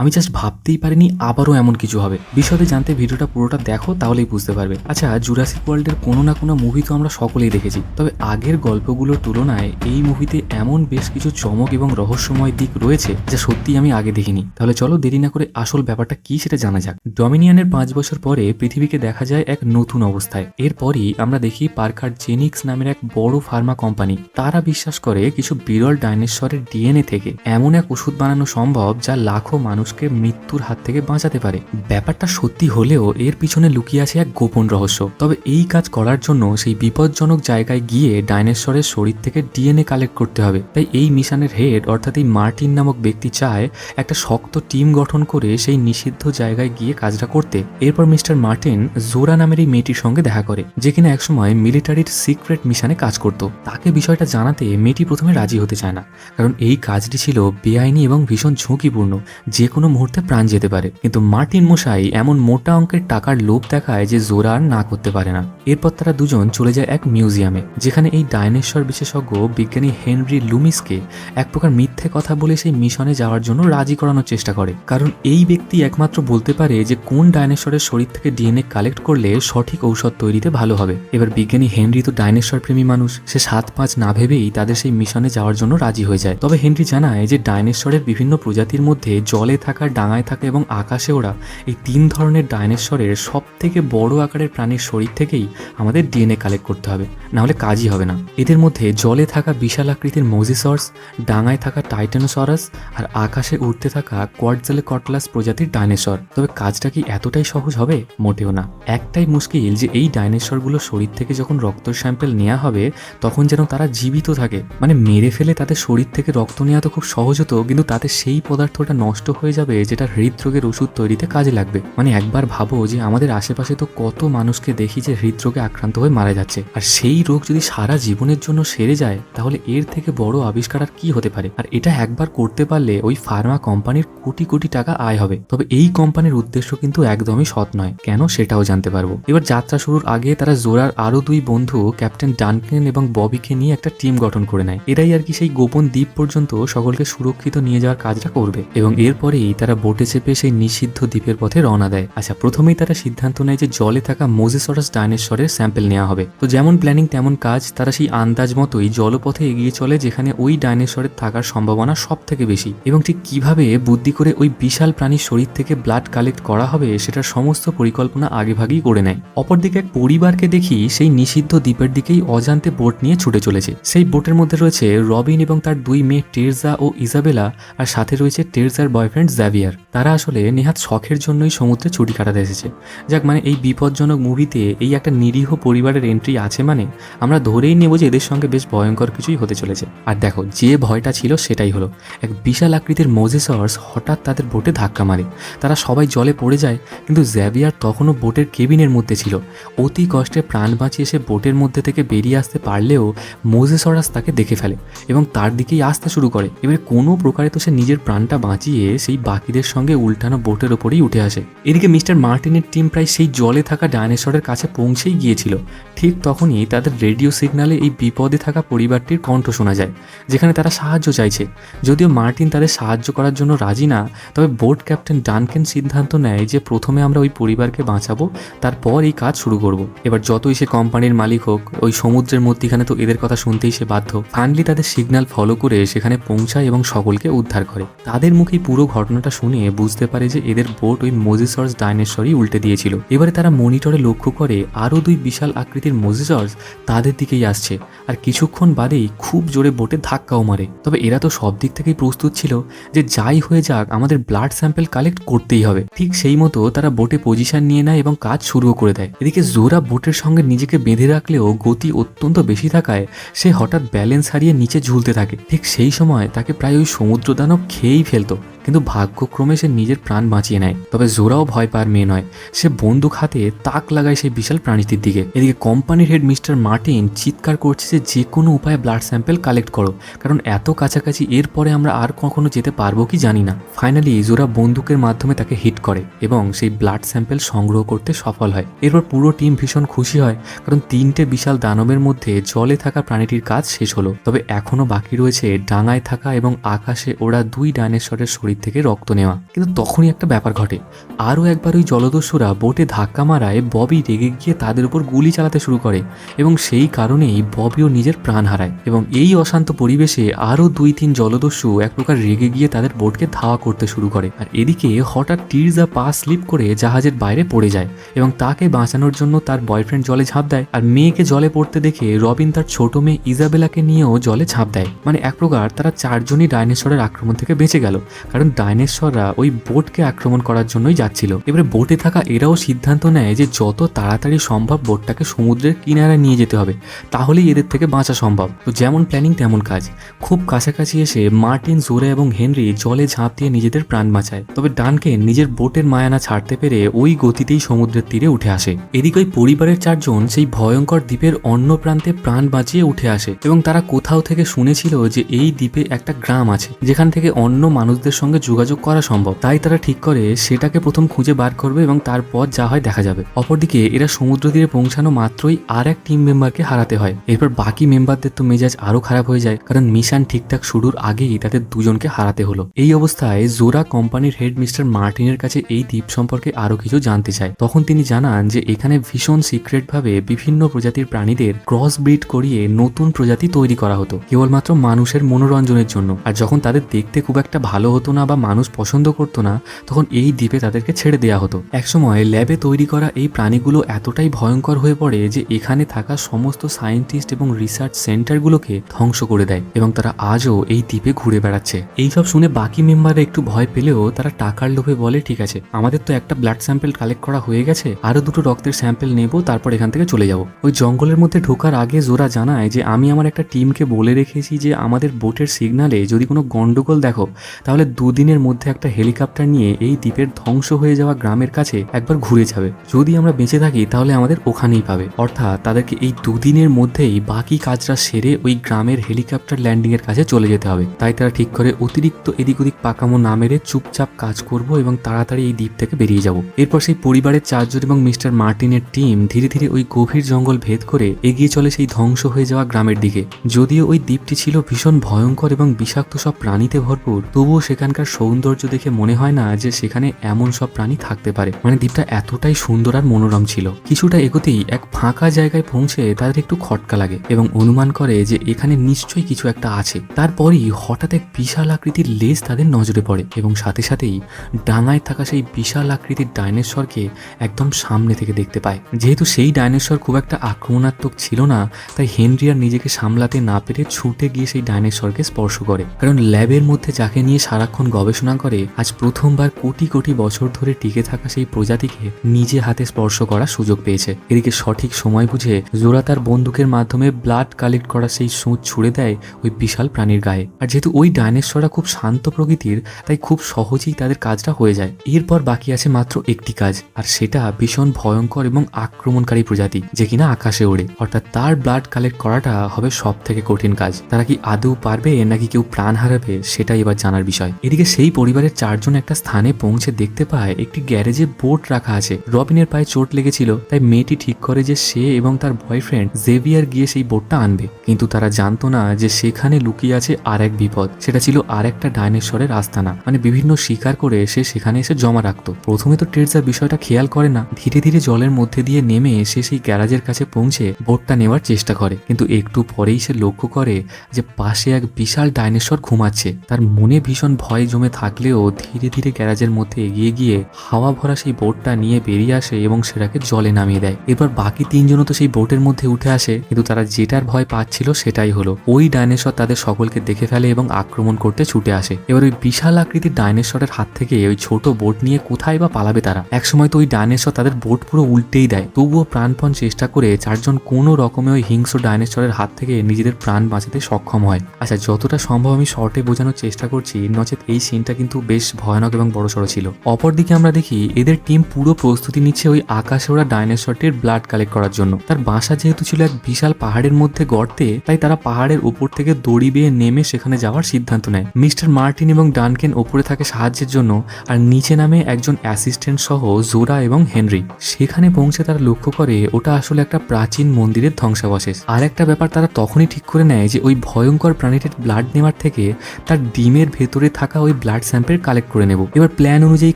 আমি জাস্ট ভাবতেই পারিনি আবারও এমন কিছু হবে। বিশদে জানতে ভিডিওটা পুরোটা দেখো, তাহলেই বুঝতে পারবে। আচ্ছা জুরাসিক ওয়ার্ল্ডের কোনো না কোনো মুভি তো আমরা সকলেই দেখেছি। তবে আগের গল্পগুলোর তুলনায় এই মুভিতে এমন বেশ কিছু চমক এবং রহস্যময় দিক রয়েছে যা সত্যি আমি আগে দেখিনি। তাহলে চলো দেরি না করে আসল ব্যাপারটা কি সেটা জানা যাক। ডমিনিয়ানের পাঁচ বছর পরে পৃথিবীকে দেখা যায় এক নতুন অবস্থায়। এরপরই আমরা দেখি পার্কার জেনিক্স নামের এক বড় ফার্মা কোম্পানি তারা বিশ্বাস করে কিছু বিরল ডাইনোসরের ডিএনএ থেকে এমন এক ওষুধ বানানো সম্ভব যা লাখো মানুষকে মৃত্যুর হাত থেকে বাঁচাতে পারে। ব্যাপারটা সত্যি হলেও এর পিছনে লুকিয়ে আছে এক গোপন রহস্য। তবে এই কাজ করার জন্য সেই বিপজ্জনক জায়গায় গিয়ে ডাইনোসরের শরীর থেকে ডিএনএ কালেক্ট করতে হবে। তাই এই মিশনের হেড, অর্থাৎ এই মার্টিন নামক ব্যক্তি চায় একটা শক্ত টিম গঠন করে সেই নিষিদ্ধ জায়গায় গিয়ে কাজটা করতে। এরপর মিস্টার মার্টিন জোরা নামের এই মেয়েটির সঙ্গে দেখা করে, যে কিনা একসময় মিলিটারির সিক্রেট মিশনে কাজ করত। তাকে বিষয়টা জানাতে মেয়েটি প্রথমে রাজি হতে চায় না, কারণ এই কাজটি ছিল বেআইনি এবং ভীষণ ঝুঁকিপূর্ণ। যে কোনো মুহূর্তে প্রাণ যেতে পারে। কিন্তু মার্টিন মশাই এমন মোটা অঙ্কের টাকার লোভ দেখায় যে জোরা আর না করতে পারে না। এরপর তারা দুজন চলে যায় এক মিউজিয়ামে, যেখানে এই ডাইনোসর বিশেষজ্ঞ বিজ্ঞানী হেনরি লুমিসকে এক প্রকার মিথ্যে কথা বলে সেই মিশনে যাওয়ার জন্য রাজি করানোর চেষ্টা করে। কারণ এই ব্যক্তি একমাত্র বলতে পারে যে কোন ডাইনোসরের শরীর থেকে ডিএনএ কালেক্ট করলে সঠিক ঔষধ তৈরিতে ভালো হবে। এবার বিজ্ঞানী হেনরি তো ডাইনোসর প্রেমী মানুষ। সে সাত পাঁচ না ভেবেই তাদের সেই মিশনে যাওয়ার জন্য রাজি হয়ে যায়। তবে হেনরি জানায় যে ডাইনোসরের বিভিন্ন প্রজাতির মধ্যে জলে থাকা, ডাঙায় থাকা এবং আকাশে ওড়া এই তিন ধরনের ডাইনোসরের সব থেকে বড় আকারের প্রাণীর শরীর থেকেই আমাদের ডিএনএ কালেক্ট করতে হবে। না হলে কাজই হবে না। এদের মধ্যে জলে থাকা বিশাল আকৃতির মোজিসর্স, ডাঙায় থাকা টাইটানোসরাস আর আকাশে উড়তে থাকা কোয়ার্টজালে কটলাস প্রজাতির ডাইনোসর। তবে কাজটা কি এতটাই সহজ হবে? মোটেও না। একটাই মুশকিল যে এই ডাইনোসরগুলো শরীর থেকে যখন রক্ত স্যাম্পেল নেওয়া হবে, তখন যেন তারা জীবিত থাকে। মানে মেরে ফেলে তাদের শরীর থেকে রক্ত নেওয়া তো খুব সহজ হতো, কিন্তু তাতে সেই পদার্থটা নষ্ট হয়ে যাবে যেটা হৃদরোগের ওষুধ তৈরিতে কাজে লাগবে। মানে একবার ভাবো যে আমাদের আশেপাশে তো কত মানুষকে দেখি যে হৃদরোগে আক্রান্ত হয়ে মারা যাচ্ছে। আর সেই রোগ যদি সারা জীবনের জন্য সেরে যায়, তাহলে এর থেকে বড় আবিষ্কার আর কি হতে পারে? আর এটা একবার করতে পারলে ওই ফার্মা কোম্পানির কোটি কোটি টাকা আয় হবে। তবে এই কোম্পানির উদ্দেশ্য কিন্তু একদমই সৎ নয়। কেন সেটাও জানতে পারব। এবার যাত্রা শুরুর আগে তারা জোরার আরও দুই বন্ধু, ক্যাপ্টেন ডানকেন এবং ববিকে নিয়ে একটা টিম গঠন করে নেয়। এরাই আর কি সেই গোপন দ্বীপ পর্যন্ত সকলকে সুরক্ষিত নিয়ে যাওয়ার কাজটা করবে। এবং এরপরেই তারা বোটে চেপে সেই নিষিদ্ধ দ্বীপের পথে রওনা দেয়। আচ্ছা প্রথমেই তারা সিদ্ধান্ত নেয় যে জলে থাকা মোজেসরাস ডাইনোসরের স্যাম্পেল নেওয়া হবে। তো যেমন প্ল্যানিং, তেমন কাজ, তারা সেই আন্দাজ মতোই জলপথে এগিয়ে চলে, যেখানে ওই ডাইনোসরের থাকার সম্ভাবনা সব থেকে বেশি। এবং ঠিক কীভাবে বুদ্ধি করে ওই বিশাল প্রাণীর শরীর থেকে ব্লাড কালেক্ট করা হবে, সেটার সমস্ত পরিকল্পনা আগেভাগেই করে নেয়। অপরদিকে এক পরিবারকে দেখি সেই নিষিদ্ধ দ্বীপের দিকেই অজান্তে বোট নিয়ে ছুটে চলেছে। সেই বোটের মধ্যে রয়েছে রবিন এবং তার দুই মেয়ে টেরজা ও ইজাবেলা, আর সাথে রয়েছে টেরজার বয়ফ্রেন্ড জ্যাভিয়ার তারা আসলে নেহাত শখের জন্যই সমুদ্রে ছুটি কাটাতে এসেছে। যাক মানে এই বিপজ্জনক মুভিতে এই একটা নিরীহ পরিবারের এন্ট্রি আছে মানে আমরা ধরেই নেব যে এদের সঙ্গে বেশ ভয়ঙ্কর কিছুই হতে চলেছে। আর দেখো, যে ভয়টা ছিল সেটাই হলো, এক বিশাল আকৃতির মোজেসর্স হঠাৎ তাদের বোটে ধাক্কা মারে। তারা সবাই জলে পড়ে যায়, কিন্তু জ্যাভিয়ার তখনও বোটের কেবিনের মধ্যে ছিল। অতি কষ্টে প্রাণ বাঁচিয়ে সে বোটের মধ্যে থেকে বেরিয়ে আসতে পারলেও মোজেসরাস তাকে দেখে ফেলে এবং তার দিকেই আসতে শুরু করে। এবারে কোনো প্রকারে তো সে নিজের প্রাণটা বাঁচিয়ে সেই বাকিদের সঙ্গে উল্টানো বোটের ওপরেই উঠে আসে। এদিকে মিস্টার মার্টিনের টিম প্রায় সেই জলে থাকা ডাইনোসরের কাছে পৌঁছেই গিয়েছিল। ঠিক তখনই তাদের রেডিও সিগনালে এই বিপদে থাকা পরিবারটির কণ্ঠ শোনা যায়, যেখানে তারা সাহায্য চাইছে। যদিও মার্টিন তাদের সাহায্য করার জন্য রাজি না, তবে বোট ক্যাপ্টেন ডানকেন সিদ্ধান্ত নেয় যে প্রথমে আমরা ওই পরিবারকে বাঁচাবো, তারপর এই কাজ শুরু করব। এবার যতই সে কোম্পানির মালিক হোক, ওই সমুদ্রের মধ্যেখানে তো এদের কথা শুনতেই সে বাধ্য। ফাইনালি তাদের সিগন্যাল ফলো করে সেখানে পৌঁছায় এবং সকলকে উদ্ধার করে। তাদের মুখেই পুরো ঘটনাটা শুনে বুঝতে পারে যে এদের বোট ওই মোজিসর্স ডাইনোসরই উল্টে দিয়েছিল। এবারে তারা মনিটরে লক্ষ্য করে আরও দুই বিশাল আকৃতির মোজিসর্স তাদের দিকেই আসছে আর কিছুক্ষণ বাদেই খুব জোরে বোটে ধাক্কাও মারে। তবে এরা তো সব দিক থেকেই প্রস্তুত ছিল যে যাই হয়ে যাক, আমাদের ব্লাড স্যাম্পেল কালেক্ট করতেই হবে। ঠিক সেই মতো তারা বোটে পজিশন নিয়ে নেয় এবং কাজ শুরুও করে দেয়। এদিকে জোরা বোটের সঙ্গে নিজেকে বেঁধে রাখলেও গতি অত্যন্ত বেশি থাকায় সে হঠাৎ ব্যালেন্স হারিয়ে নিচে ঝুলতে থাকে। ঠিক সেই সময় তাকে প্রায় ওই সমুদ্র দানব খেয়েই ফেলতো। কিন্তু ভাগ্যক্রমে সে নিজের প্রাণ বাঁচিয়ে নেয়। তবে জোরাও ভয় পাওয়ার মেয়ে নয়। সে বন্দুক হাতে তাক লাগায় সেই বিশাল প্রাণীটির দিকে। এদিকে কোম্পানির হেড মিস্টার মার্টিন চিৎকার করছে যে যে কোনো উপায়ে ব্লাড স্যাম্পেল কালেক্ট করো। কারণ এত কাছাকাছি এরপরে আমরা আর কখনো যেতে পারব কি জানি না। ফাইনালি জোরা বন্দুকের মাধ্যমে তাকে হিট করে এবং সেই ব্লাড স্যাম্পেল সংগ্রহ করতে সফল হয়। এরপর পুরো টিম ভীষণ খুশি হয়, কারণ তিনটে বিশাল দানবের মধ্যে জলে থাকা প্রাণীটির কাজ শেষ হলো। তবে এখনও বাকি রয়েছে ডাঙায় থাকা এবং আকাশে ওরা দুই ডাইনোসরের শরীর শরীর থেকে রক্ত নেওয়া। কিন্তু তখনই একটা ব্যাপার ঘটে। আরও একবার ওই জলদস্যুরা বোটে ধাক্কা মারায় ববি রেগে গিয়ে তাদের উপর গুলি চালাতে শুরু করে এবং সেই কারণেই ববিও নিজের প্রাণ হারায় এবং এই অশান্ত পরিবেশে আরও দুই তিন জলদস্যু এক প্রকার রেগে গিয়ে তাদের বোটকে ধাওয়া করতে শুরু করে। আর এদিকে হঠাৎ টিরজা পা স্লিপ করে জাহাজের বাইরে পড়ে যায় এবং তাকে বাঁচানোর জন্য তার বয়ফ্রেন্ড জলে ঝাঁপ দেয় আর মেয়েকে জলে পড়তে দেখে রবিন তার ছোট মেয়ে ইজাবেলাকে নিয়েও জলে ঝাঁপ দেয়। মানে এক প্রকার তারা চারজনই ডাইনোসরের আক্রমণ থেকে বেঁচে গেল। কারণ ডাইনোসররা ওই বোটকে আক্রমণ করার জন্যই যাচ্ছিল। এবারে বোটে থাকা এরাও সিদ্ধান্ত নেয় যে যত তাড়াতাড়ি সম্ভব বোটটাকে সমুদ্রের কিনারে নিয়ে যেতে হবে, তাহলেই এদের থেকে বাঁচা সম্ভব। তো যেমন প্ল্যানিং তেমন কাজ। খুব কাছাকাছি এসে মার্টিন, জোরে এবং হেনরি জলে ঝাঁপ দিয়ে নিজেদের প্রাণ বাঁচায়। তবে ডানকে নিজের বোটের মায়ানা ছাড়তে পেরে ওই গতিতেই সমুদ্রের তীরে উঠে আসে। এদিকে ওই পরিবারের চারজন সেই ভয়ঙ্কর দ্বীপের অন্য প্রান্তে প্রাণ বাঁচিয়ে উঠে আসে এবং তারা কোথাও থেকে শুনেছিল যে এই দ্বীপে একটা গ্রাম আছে, যেখান থেকে অন্য মানুষদের সঙ্গে যোগাযোগ করা সম্ভব। তাই তারা ঠিক করে সেটাকে প্রথম খুঁজে বার করবে এবং তারপর যা হয় দেখা যাবে। অপরদিকে এরা সমুদ্র তীরে পৌঁছানো মাত্রই আর এক টিম মেম্বারকে হারাতে হয়। এরপর বাকি মেম্বারদের তো মেজাজ আরও খারাপ হয়ে যায়, কারণ মিশন ঠিকঠাক শুরুর আগেই তাদের দুজনকে হারাতে হলো। এই অবস্থায় জোরা কোম্পানির হেড মিস্টার মার্টিনের কাছে এই দ্বীপ সম্পর্কে আরও কিছু জানতে চায়। তখন তিনি জানান যে, এখানে ভীষণ সিক্রেট ভাবে বিভিন্ন প্রজাতির প্রাণীদের ক্রস ব্রিড করিয়ে নতুন প্রজাতি তৈরি করা হতো, কেবলমাত্র মানুষের মনোরঞ্জনের জন্য। আর যখন তাদের দেখতে খুব একটা ভালো হতো না বা মানুষ পছন্দ করতো না, তখন এই দ্বীপে তাদেরকে ছেড়ে দেওয়া হতো। একসময় ল্যাবে তৈরি করা এই প্রাণীগুলো এতটাই ভয়ঙ্কর হয়ে পড়ে যে এখানে থাকা সমস্ত সায়েন্টিস্ট এবং রিসার্চ সেন্টারগুলোকে ধ্বংস করে দেয় এবং তারা আজও এই দ্বীপে ঘুরে বেড়াচ্ছে। এইসব শুনে বাকি মেম্বাররা একটু ভয় পেলেও তারা টাকার লোভে বলে, ঠিক আছে, আমাদের তো একটা ব্লাড স্যাম্পেল কালেক্ট করা হয়ে গেছে, আরও দুটো রক্তের স্যাম্পেল নেব, তারপর এখান থেকে চলে যাব। ওই জঙ্গলের মধ্যে ঢোকার আগে জোরা জানায় যে, আমি আমার একটা টিমকে বলে রেখেছি যে, আমাদের বোটের সিগনালে যদি কোনো গন্ডগোল দেখো, তাহলে দুদিনের মধ্যে একটা হেলিকপ্টার নিয়ে এই দ্বীপের ধ্বংস হয়ে যাওয়া গ্রামের কাছে একবার ঘুরে যাবে। যদি আমরা বেঁচে থাকি, তাহলে আমাদের ওখানেই পাবে। অর্থাৎ তাদেরকে এই দুদিনের মধ্যেই বাকি কাজটা সেরে ওই গ্রামের হেলিকপ্টার ল্যান্ডিং এর কাছে চলে যেতে হবে। তাই তারা ঠিক করে অতিরিক্ত এদিক ওদিক পাকামো না মেরে চুপচাপ কাজ করব এবং তাড়াতাড়ি এই দ্বীপ থেকে বেরিয়ে যাব। এরপর সেই পরিবারের চারজন এবং মিস্টার মার্টিনের টিম ধীরে ধীরে ওই গভীর জঙ্গল ভেদ করে এগিয়ে চলে সেই ধ্বংস হয়ে যাওয়া গ্রামের দিকে। যদিও ওই দ্বীপটি ছিল ভীষণ ভয়ঙ্কর এবং বিষাক্ত সব প্রাণীতে ভরপুর, তবুও সেখানকার সৌন্দর্য দেখে মনে হয় না যে সেখানে এমন সব প্রাণী থাকতে পারে। মানে দ্বীপটা এতটাই সুন্দর আর মনোরম ছিল। কিছুটা এগোতেই এক ফাঁকা জায়গায় পৌঁছে তাদের একটু খটকা লাগে এবং অনুমান করে যে এখানে নিশ্চয়ই কিছু একটা আছে। তারপরই হঠাৎ এক বিশাল আকৃতির লেজ তাদের নজরে পড়ে এবং সাথে সাথেই ডাঙায় থাকা সেই বিশাল আকৃতির ডাইনোসরকে একদম সামনে থেকে দেখতে পায়। যেহেতু সেই ডাইনোসর খুব একটা আক্রমণাত্মক ছিল না, তাই হেনরি আর নিজেকে সামলাতে না পেরে ছুটে গিয়ে সেই ডাইনোসরকে স্পর্শ করে। কারণ ল্যাবের মধ্যে যাকে নিয়ে সারাক্ষণ গবেষণা করে, আজ প্রথমবার কোটি কোটি বছর ধরে টিকে থাকা সেই প্রজাতিকে নিজে হাতে স্পর্শ করার সুযোগ পেয়েছে। এদিকে সঠিক সময় বুঝে জোরা তার বন্দুকের মাধ্যমে ব্লাড কালেক্ট করা সেই সুঁচ ছুড়ে দেয় ওই বিশাল প্রাণীর গায়ে। আর যেহেতু ওই ডাইনোসররা খুব শান্ত প্রকৃতির, তাই খুব সহজেই তাদের কাজটা হয়ে যায়। এরপর বাকি আছে মাত্র একটি কাজ, আর সেটা ভীষণ ভয়ঙ্কর এবং আক্রমণকারী প্রজাতি, যে কিনা আকাশে ওড়ে। অর্থাৎ তার ব্লাড কালেক্ট করাটা হবে সব থেকে কঠিন কাজ। তারা কি আদৌ পারবে, নাকি কেউ প্রাণ হারাবে, সেটাই এবার জানার বিষয়। এদিকে সেই পরিবারের চারজন একটা স্থানে পৌঁছে দেখতে পায় একটি গ্যারেজে বোট রাখা আছে। রবিনের পায়ে চোট লেগেছিল, তাই মেয়েটি ঠিক করে যে সে এবং তার বয়ফ্রেন্ড জেভিয়ার গিয়ে সেই বোটটা আনবে। কিন্তু তারা জানতো না যে সেখানে লুকিয়ে আছে আর এক বিপদ। সেটা ছিল আর একটা ডাইনোসরের আস্তানা। মানে বিভিন্ন শিকার করে সে সেখানে এসে জমা রাখতো। প্রথমে তো টেরজা বিষয়টা খেয়াল করে না। ধীরে ধীরে জলের মধ্যে দিয়ে নেমে সে সেই গ্যারাজের কাছে পৌঁছে বোটটা নেওয়ার চেষ্টা করে। কিন্তু একটু পরেই সে লক্ষ্য করে যে পাশে এক বিশাল ডাইনোসর ঘুমাচ্ছে। তার মনে ভীষণ ভয় জমে থাকলেও ধীরে ধীরে গ্যারাজের মধ্যে এগিয়ে গিয়ে হাওয়া ভরা সেই বোটটা নিয়ে বেরিয়ে আসে এবং সেটাকে জলে নামিয়ে দেয়। এরপর বাকি তিনজনও তো সেই বোটের মধ্যে উঠে আসে, কিন্তু তারা যেটার ভয় পাচ্ছিল সেটাই হলো। ওই ডাইনোসর তাদের সকলকে দেখে ফেলে এবং আক্রমণ করতে ছুটে আসে। এবার ওই বিশাল আকৃতির ডাইনোসরের হাত থেকে ওই ছোট বোট নিয়ে কোথায় বা পালাবে তারা? একসময় তো ওই ডাইনোসর তাদের বোট পুরো উল্টেই দেয়। তবুও প্রাণপণ চেষ্টা করে চারজন কোনো রকমে ওই হিংস্র ডাইনোসরের হাত থেকে নিজেদের প্রাণ বাঁচাতে সক্ষম হয়। আচ্ছা যতটা সম্ভব আমি শর্টে বোঝানোর চেষ্টা করছি, নচেত এই সিনটা কিন্তু বেশ ভয়ানক এবং বড়সড় ছিল। অপরদিকে আমরা দেখি এদের টিম পুরো প্রস্তুতি নিচ্ছে ওই আকাশে ওরা ডাইনোসরটির ব্লাড কালেক্ট করার জন্য। তার বাসা যেহেতু ছিল এক বিশাল পাহাড়ের মধ্যে গর্তে, তাই তারা পাহাড়ের উপর থেকে দড়ি বেয়ে নেমে সেখানে যাওয়ার সিদ্ধান্ত নেয়। মিস্টার মার্টিন এবং ডানকেন ওপরে থাকে সাহায্যের জন্য আর নিচে নামে একজন অ্যাসিস্ট্যান্ট সহ জোরা এবং হেনরি। সেখানে পৌঁছে তারা লক্ষ্য করে ওটা আসলে একটা প্রাচীন মন্দিরের ধ্বংসাবশেষ। আর একটা ব্যাপার তারা তখনই ঠিক করে নেয় যে ওই ভয়ঙ্কর প্রাণীটির ব্লাড নেওয়ার থেকে তার ডিমের ভেতরে থাকা ওই ব্লাড স্যাম্পেল কালেক্ট করে নেব। এবার প্ল্যান অনুযায়ী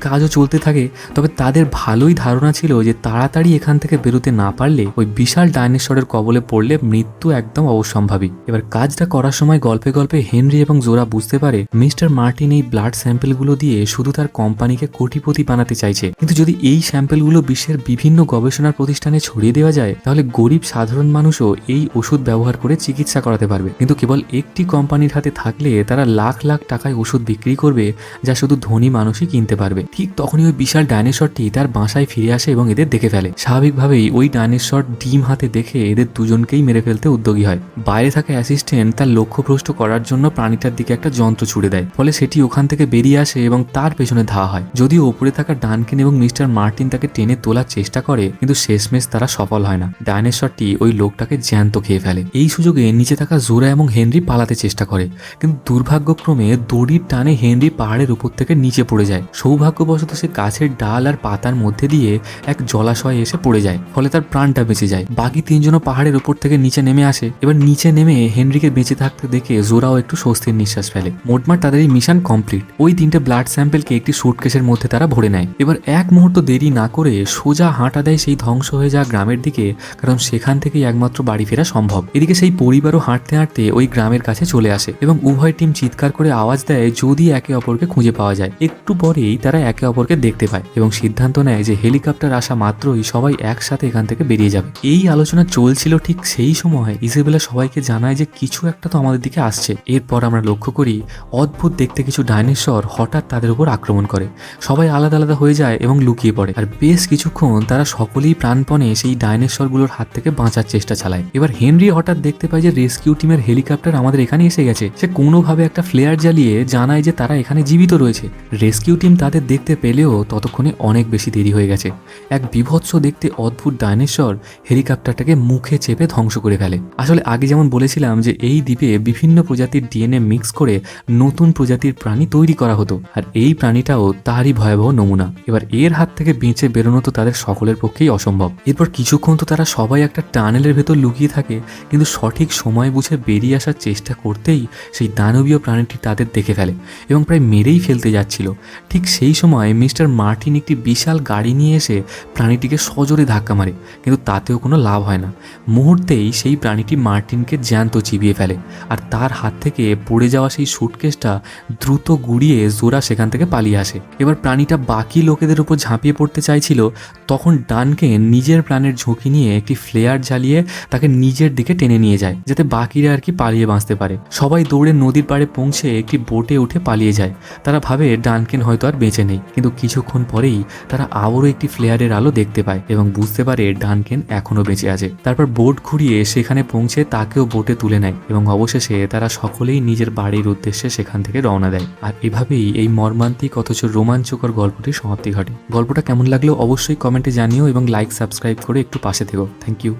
কাজও চলতে থাকে, তবে তাদের ভালোই ধারণা ছিল যে তাড়াতাড়ি এখান থেকে বেরোতে না পারলে ওই বিশাল ডাইনোসরের কবলে পড়লে মৃত্যু একদম অবশ্যম্ভাবী এবার কাজটা করার সময় গল্পে গল্পে হেনরি এবং জোরা বুঝতে পারে মিস্টার মার্টিন এই ব্লাড স্যাম্পেলগুলো দিয়ে শুধু তার কোম্পানিকে কোটিপতি বানাতে চাইছে। কিন্তু যদি এই স্যাম্পেলগুলো বিশ্বের বিভিন্ন গবেষণার প্রতিষ্ঠানে ছড়িয়ে দেওয়া যায়, তাহলে গরিব সাধারণ মানুষও এই ওষুধ ব্যবহার করে চিকিৎসা করাতে পারবে। কিন্তু কেবল একটি কোম্পানির হাতে থাকলে তারা লাখ লাখ টাকায় ওষুধ বিক্রি করবে যা শুধু ধনী মানুষই কিনতে পারবে। ঠিক তখনই ওই বিশাল ডাইনোসরটি তার বাসায় ফিরে আসে এবং এদের দেখে ফেলে। স্বাভাবিকভাবেই ওই ডাইনোসর ডিম হাতে দেখে এদের দুজনকেই মেরে ফেলতে উদ্যোগী হয়। বাইরে থাকা অ্যাসিস্ট্যান্ট তার লক্ষ্যভ্রষ্ট করার জন্য প্রাণীটার দিকে একটা যন্ত্র ছুড়ে দেয়, ফলে সেটি ওখান থেকে বেরিয়ে আসে এবং তার পেছনে ধাওয়া হয়। যদিও ওপরে থাকা ডানকেন এবং মিস্টার মার্টিন তাকে টেনে তোলার চেষ্টা করে, কিন্তু শেষমেশ তারা সফল হয় না। ডাইনোসরটি ওই লোকটাকে জ্যান্ত খেয়ে ফেলে। এই সুযোগে নিচে থাকা জোরা এবং হেনরি পালাতে চেষ্টা করে, কিন্তু দুর্ভাগ্যক্রমে দড়ির টানে হেনরি পাহাড়ের উপর থেকে নিচে পড়ে যায়। সৌভাগ্যবশত সে গাছের ডাল আর পাতার মধ্যে দিয়ে এক জলাশয়ে এসে পড়ে যায়, ফলে তার প্রাণটা বেঁচে যায়। বাকি তিনজনও পাহাড়ের উপর থেকে নিচে নেমে আসে। এবার নিচে নেমে হেনরিকে বেঁচে থাকতে দেখে জোরাও একটু স্বস্তির নিঃশ্বাস ফেলে। মোটমাট তাদের এই মিশন কমপ্লিট। ওই তিনটে ব্লাড স্যাম্পেলকে একটি সুটকেসের মধ্যে তারা ভরে নেয়। এবার এক মুহূর্ত দেরি না করে সোজা হাঁটা দেয় সেই ধ্বংস হয়ে যাওয়া গ্রামের দিকে, কারণ সেখান থেকেই একমাত্র বাড়ি ফেরা সম্ভব। এদিকে সেই পরিবারও হাঁটতে হাঁটতে ওই গ্রামের কাছে চলে আসে এবং উভয় টিম চিৎকার করে আওয়াজ দেয়, যদি একে অপরকে খুঁজে পাওয়া যায়। একটু পরেই তারা একে অপরকে দেখতে পায় এবং সিদ্ধান্ত নেয় যে হেলিকপ্টার আসা মাত্রই সবাই একসাথে এখান থেকে বেরিয়ে যাবে। এই আলোচনা চলছিল ঠিক সেই সময় ইসেবেলা সবাইকে জানায় যে কিছু একটা তো আমাদের দিকে আসছে। এরপর আমরা লক্ষ্য করি, অদ্ভুত দেখতে কিছু ডাইনোসর হঠাৎ তাদের উপর আক্রমণ করে। সবাই আলাদা আলাদা হয়ে যায় এবং লুকিয়ে পড়ে। আর বেশ কিছুক্ষণ তারা সকলেই প্রাণপণে সেই ডাইনোসরগুলোর হাত থেকে বাঁচার চেষ্টা চালায়। এবার হেনরি হঠাৎ দেখতে পায় যে রেস্কিউ টিমের হেলিকপ্টার আমাদের এখানে এসে গেছে। সে কোনোভাবে একটা ফ্লেয়ার জ্বালিয়ে জানায় যে তারা এখানে জীবিত রয়েছে। রেস্কিউ টিম তাদের দেখতে পেলেও ততক্ষণে অনেক বেশি দেরি হয়ে গেছে। এক বিভৎস দেখতে অদ্ভুত ডাইনোসর হেলিকপ্টারটাকে মুখে চেপে ধ্বংস করে ফেলে। আসলে আগে যেমন বলেছিলাম যে এই দ্বীপে বিভিন্ন প্রজাতির ডিএনএ মিক্স করে নতুন প্রজাতির প্রাণী তৈরি করা হতো। আর এই প্রাণীটাও তারই ভয়াবহ নমুনা। এবার এর হাত থেকে বেঁচে বেরোনো তো তাদের সকলের পক্ষেই অসম্ভব। এরপর কিছুক্ষণ তো তারা সবাই একটা টানেলের ভেতর লুকিয়ে থাকে, কিন্তু সঠিক সময় বুঝে বেরিয়ে আসার চেষ্টা করতেই সেই দানবীয় প্রাণীটি তাদের দেখে ফেলে। এবং প্রায় মেরেই ফেলতে যাচ্ছিল। ঠিক সেই সময় মিস্টার মার্টিন একটি বিশাল গাড়ি নিয়ে এসে প্রাণীটিকে সজোরে ধাক্কা মারে, কিন্তু তাতেও কোনো লাভ হয় না। মুহূর্তেই সেই প্রাণীটি মার্টিনকে জ্যান্ত চিবিয়ে ফেলে আর তার হাত থেকে পড়ে যাওয়া সেই সুটকেসটা দ্রুত গুড়িয়ে জোরা সেখান থেকে পালিয়ে আসে। এবার প্রাণীটা বাকি লোকেদের উপর ঝাঁপিয়ে পড়তে চাইছিল, তখন ডানকে নিজের প্রাণের ঝুঁকি নিয়ে একটি ফ্লেয়ার জ্বালিয়ে তাকে নিজের দিকে টেনে নিয়ে যায়, যাতে বাকিরা আর কি পালিয়ে বাঁচতে পারে। সবাই দৌড়ে নদীর পাড়ে পৌঁছে একটি বোটে উঠে পালিয়ে যায়। তারা ভাবে ডানকেন হয়তো আর বেঁচে নেই, কিন্তু কিছুক্ষণ পরেই তারা আবারও একটি ফ্লেয়ারের আলো দেখতে পায় এবং বুঝতে পারে ডানকেন এখনও বেঁচে আছে। তারপর বোট ঘুরিয়ে সেখানে পৌঁছে তাকেও বোটে তুলে নেয় এবং অবশেষে তারা সকলেই নিজের বাড়ির উদ্দেশ্যে সেখান থেকে রওনা দেয়। আর এভাবেই এই মর্মান্তিক অথচ রোমাঞ্চকর গল্পটির সমাপ্তি ঘটে। গল্পটা কেমন লাগল অবশ্যই কমেন্টে জানিও এবং লাইক, সাবস্ক্রাইব করে একটু পাশে থেকো। Thank you.